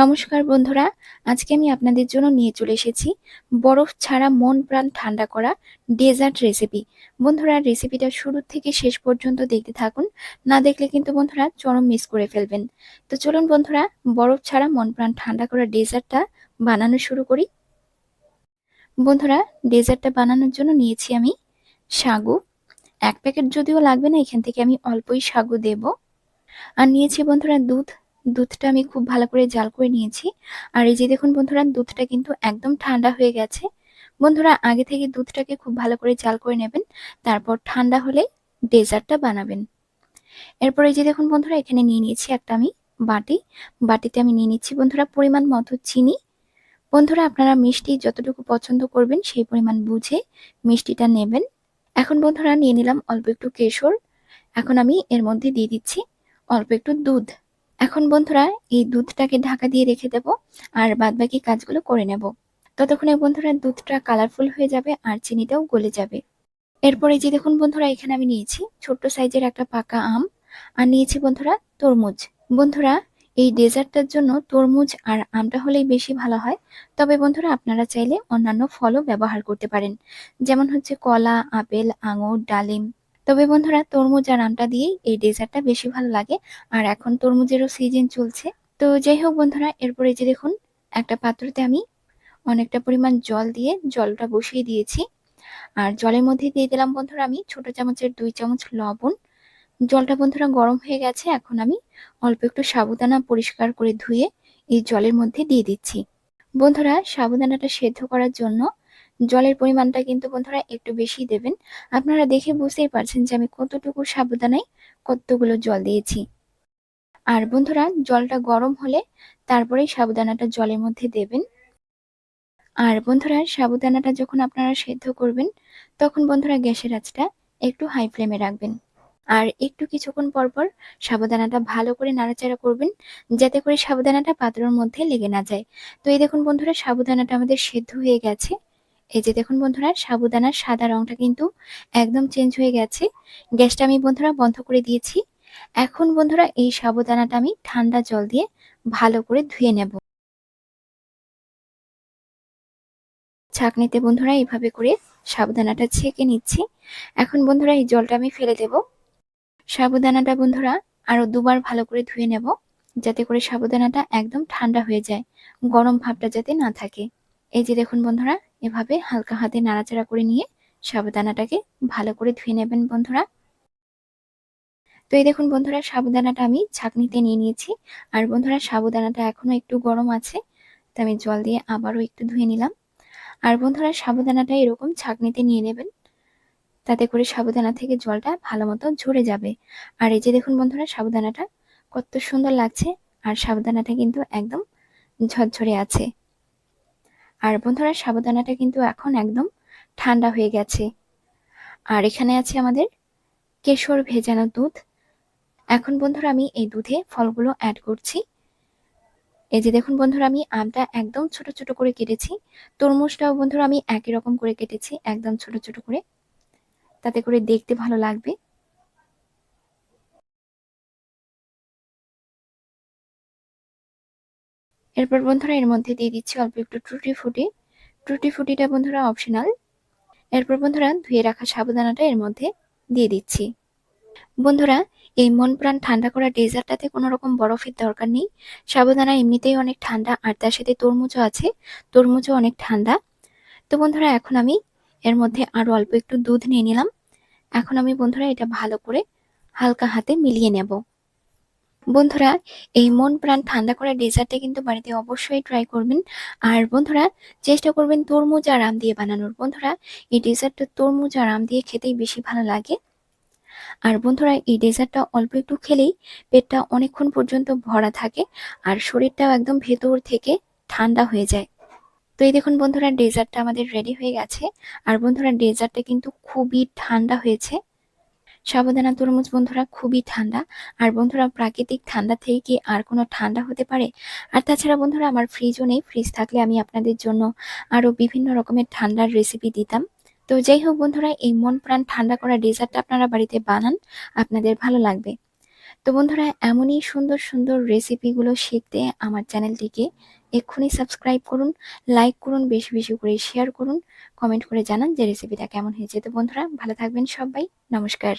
নমস্কার বন্ধুরা, আজকে আমি আপনাদের জন্য নিয়ে চলে এসেছি বরফ ছাড়া মন প্রাণ ঠান্ডা করা ডেজার্ট রেসিপি। বন্ধুরা, রেসিপিটা শুরু থেকে শেষ পর্যন্ত দেখতে থাকুন, না দেখলে কিন্তু বন্ধুরা চরম মিস করে ফেলবেন। তো চলুন বন্ধুরা, বরফ ছাড়া মন প্রাণ ঠান্ডা করা ডেজার্টটা বানানো শুরু করি। বন্ধুরা, ডেজার্টটা বানানোর জন্য নিয়েছি আমি সাগু। এক প্যাকেট যদিও লাগবে না, এখান থেকে আমি অল্পই সাগু দেব। আর নিয়েছি বন্ধুরা দুধ দুধটা আমি খুব ভালো করে জাল করে নিয়েছি। আর এই যে দেখুন বন্ধুরা, দুধটা কিন্তু একদম ঠান্ডা হয়ে গেছে। বন্ধুরা, আগে থেকে দুধটাকে খুব ভালো করে জাল করে নেবেন, তারপর ঠান্ডা হলে ডেজার্টটা বানাবেন। এরপর এই যে দেখুন বন্ধুরা, এখানে নিয়ে নিয়েছি একটা আমি বাটি। বাটিতে আমি নিয়ে নিচ্ছি বন্ধুরা পরিমাণ মতো চিনি। বন্ধুরা, আপনারা মিষ্টি যতটুকু পছন্দ করবেন সেই পরিমাণ বুঝে মিষ্টিটা নেবেন। এখন বন্ধুরা, নিয়ে নিলাম অল্প একটু কেশর। এখন আমি এর মধ্যে দিয়ে দিচ্ছি অল্প একটু দুধ। এখন বন্ধুরা এই দুধটাকে ঢাকা দিয়ে রেখে দেব আর বাদবাকি কাজগুলো করে নেব। ততক্ষণে বন্ধুরা দুধটা কালারফুল হয়ে যাবে আর চিনিটাও গলে যাবে। এরপরে যে দেখুন বন্ধুরা এখানে আমি নিয়েছি ছোট্ট সাইজের একটা পাকা আম আর নিয়েছি বন্ধুরা তরমুজ। বন্ধুরা এই ডেজার্টটার জন্য তরমুজ আর আমটা হলেই বেশি ভালো হয়। তবে বন্ধুরা আপনারা চাইলে অন্যান্য ফলও ব্যবহার করতে পারেন। যেমন হচ্ছে কলা, আপেল, আঙুর, ডালিম তবে বন্ধুরা তরমুজ আর আমটা দিয়েই এই ডেজার্টটা বেশি ভালো লাগে, আর এখন তরমুজেরও সিজন চলছে। তো যাই হোক বন্ধুরা, এরপরে যে দেখুন, একটা পাত্রতে আমি অনেকটা পরিমাণ জল দিয়ে জলটা বসিয়ে দিয়েছি। আর জলের মধ্যে দিয়ে দিলাম বন্ধুরা আমি ছোট চামচের দুই চামচ লবণ। জলটা বন্ধুরা গরম হয়ে গেছে, এখন আমি অল্প একটু সাবুদানা পরিষ্কার করে ধুয়ে এই জলের মধ্যে দিয়ে দিচ্ছি। বন্ধুরা, সাবুদানাটা সেদ্ধ করার জন্য জলের পরিমাণটা কিন্তু বন্ধুরা একটু বেশি দেবেন। আপনারা দেখে বুঝতেই পারছেন যে আমি কতটুকু সাবুদানায় কতগুলো জল দিয়েছি। আর বন্ধুরা, জলটা গরম হলে তারপরেই সাবুদানাটা জলের মধ্যে দেবেন। আর বন্ধুরা সাবুদানাটা যখন আপনারা সেদ্ধ করবেন, তখন বন্ধুরা গ্যাসের আঁচটা একটু হাই ফ্লেমে রাখবেন। আর একটু কিছুক্ষণ পর পর সাবুদানাটা ভালো করে নাড়াচাড়া করবেন, যাতে করে সাবুদানাটা পাত্রর মধ্যে লেগে না যায়। তো এই দেখুন বন্ধুরা সাবুদানাটা আমাদের সেদ্ধ হয়ে গেছে। এই যে দেখুন বন্ধুরা, সাবুদানার সাদা রংটা কিন্তু একদম চেঞ্জ হয়ে গেছে। গ্যাসটা আমি বন্ধুরা বন্ধ করে দিয়েছি। এখন বন্ধুরা এই সাবুদানাটা আমি ঠান্ডা জল দিয়ে ভালো করে ধুয়ে নেব। ছাকনিতে বন্ধুরা এইভাবে করে সাবুদানাটা ছেঁকে নিচ্ছি। এখন বন্ধুরা এই জলটা আমি ফেলে দেব। সাবুদানাটা বন্ধুরা আরও দুবার ভালো করে ধুয়ে নেব, যাতে করে সাবুদানাটা একদম ঠান্ডা হয়ে যায়, গরম ভাবটা যাতে না থাকে। এই যে দেখুন বন্ধুরা এভাবে হালকা হাতে নাড়াচাড়া করে নিয়ে সাবুদানাটাকে ভালো করে ধুয়ে নেবেন বন্ধুরা। তো এই দেখুন বন্ধুরা সাবুদানাটা আমি ছাঁকনিতে নিয়ে নিয়েছি। আর বন্ধুরা সাবুদানাটা এখনও একটু গরম আছে, তো আমি জল দিয়ে আবারও একটু ধুয়ে নিলাম। আর বন্ধুরা সাবুদানাটা এরকম ছাঁকনিতে নিয়ে নেবেন, তাতে করে সাবুদানা থেকে জলটা ভালো মতো ঝরে যাবে। আর এই যে দেখুন বন্ধুরা সাবুদানাটা কত সুন্দর লাগছে, আর সাবুদানাটা কিন্তু একদম ঝরঝরে আছে। আর বন্ধুরা সাবুদানাটা কিন্তু এখন একদম ঠান্ডা হয়ে গেছে। আর এখানে আছে আমাদের কেশর ভেজানো দুধ। এখন বন্ধুরা, আমি এই দুধে ফলগুলো অ্যাড করছি। এই যে দেখুন বন্ধুরা, আমি আমটা একদম ছোট ছোট করে কেটেছি। তরমুজটাও বন্ধুরা, আমি একই রকম করে কেটেছি, একদম ছোট ছোট করে। তাতে করে দেখতে ভালো লাগবে। এরপর বন্ধুরা এর মধ্যে দিয়ে দিচ্ছি অল্প একটু টুটি ফুটি। টুটি ফুটিটা বন্ধুরা অপশনাল এরপর বন্ধুরা ধুয়ে রাখা সাবুদানাটা এর মধ্যে দিয়ে দিচ্ছি। বন্ধুরা, এই মন প্রাণ ঠান্ডা করা ডেজার্টটাতে কোনো রকম বরফের দরকার নেই। সাবুদানা এমনিতেই অনেক ঠান্ডা, আর তার সাথে তরমুজও আছে। তরমুজও অনেক ঠান্ডা। তো বন্ধুরা, এখন আমি এর মধ্যে আরও অল্প একটু দুধ নিয়ে নিলাম। এখন আমি বন্ধুরা এটা ভালো করে হালকা হাতে মিলিয়ে নেব। বন্ধুরা, এই মন প্রাণ ঠান্ডা করা ডেজার্টটা কিন্তু বাড়িতে অবশ্যই ট্রাই করবেন। আর বন্ধুরা, চেষ্টা করবেন তরমুজ আর আম দিয়ে বানানোর। বন্ধুরা, এই ডেজার্টটা তরমুজ আর আম দিয়ে খেতেই বেশি ভালো লাগে। আর বন্ধুরা, এই ডেজার্টটা অল্প একটু খেলেই পেটটা অনেকক্ষণ পর্যন্ত ভরা থাকে আর শরীরটাও একদম ভেতর থেকে ঠান্ডা হয়ে যায়। তো এই দেখুন বন্ধুরা, ডেজার্টটা আমাদের রেডি হয়ে গেছে। আর বন্ধুরা, ডেজার্টটা কিন্তু খুবই ঠান্ডা হয়েছে। সাবধানা তরমুজ বন্ধুরা খুবই ঠান্ডা। আর বন্ধুরা প্রাকৃতিক ঠান্ডা থেকে কি আর কোনো ঠান্ডা হতে পারে? আর তাছাড়া বন্ধুরা আমার ফ্রিজও নেই। ফ্রিজ থাকলে আমি আপনাদের জন্য আরও বিভিন্ন রকমের ঠান্ডার রেসিপি দিতাম। তো যাই হোক বন্ধুরা, এই মন প্রাণ ঠান্ডা করা ডেজার্টটা আপনারা বাড়িতে বানান। আপনাদের ভালো লাগবে। তো বন্ধুরা, এমনই সুন্দর সুন্দর রেসিপিগুলো শিখতে আমার চ্যানেলটিকে এক্ষুনি সাবস্ক্রাইব করুন লাইক করুন, বেশি বেশি করে শেয়ার করুন কমেন্ট করে জানান যে রেসিপিটা কেমন হয়েছে। তো বন্ধুরা, ভালো থাকবেন সবাই, নমস্কার।